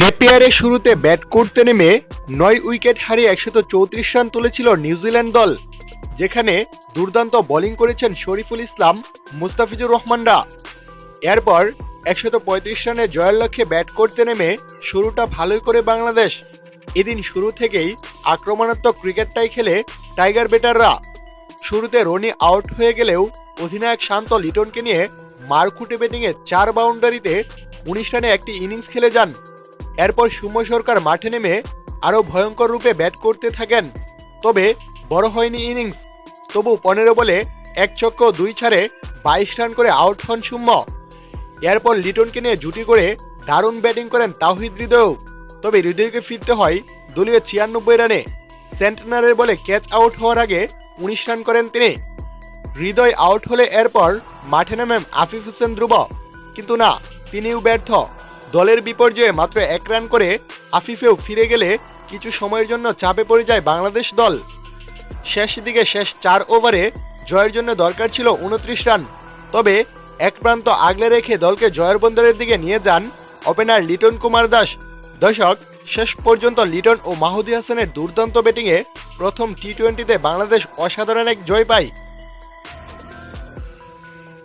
নেপিয়ারে শুরুতে ব্যাট করতে নেমে নয় উইকেট হারিয়ে একশত চৌত্রিশ রান তুলেছিল নিউজিল্যান্ড দল, যেখানে দুর্দান্ত বোলিং করেছেন শরীফুল ইসলাম, মুস্তাফিজুর রহমানরা। এরপর একশত পঁয়ত্রিশ রানে জয়ের লক্ষ্যে ব্যাট করতে নেমে শুরুটা ভালোই করে বাংলাদেশ। এদিন শুরু থেকেই আক্রমণাত্মক ক্রিকেটটাই খেলে টাইগার বেটাররা। শুরুতে রনি আউট হয়ে গেলেও অধিনায়ক শান্ত লিটনকে নিয়ে মারকুটে ব্যাটিংয়ে চার বাউন্ডারিতে উনিশ রানে একটি ইনিংস খেলে যান। এরপর সৌম্য সরকার মাঠে নেমে আরও ভয়ঙ্কর রূপে ব্যাট করতে থাকেন। তবে বড় হয়নি ইনিংস। তবু পনেরো বলে এক চক্র দুই ছাড়ে বাইশ রান করে আউট হন সৌম্য এরপর লিটনকে নিয়ে জুটি করে দারুণ ব্যাটিং করেন তাহিদ হৃদয় তবে হৃদয়কে ফিরতে হয় দলীয় ছিয়ানব্বই রানে। সেন্টেনারের বলে ক্যাচ আউট হওয়ার আগে উনিশ রান করেন তিনি। হৃদয় আউট হলে এরপর মাঠে নামেন আফিফ হোসেন ধ্রুব। কিন্তু না তিনিও ব্যর্থ। দলের বিপর্যয়ে মাত্র এক রান করে আফিফেও ফিরে গেলে কিছু সময়ের জন্য চাপে পড়ে যায় বাংলাদেশ দল। শেষ দিকে শেষ চার ওভারে জয়ের জন্য দরকার ছিল উনত্রিশ রান। তবে এক প্রান্ত আগলে রেখে দলকে জয়ের বন্দরের দিকে নিয়ে যান ওপেনার লিটন কুমার দাস। দশক শেষ পর্যন্ত লিটন ও মাহুদি হাসানের দুর্দান্ত ব্যাটিংয়ে প্রথম টি টোয়েন্টিতে বাংলাদেশ অসাধারণ এক জয় পায়।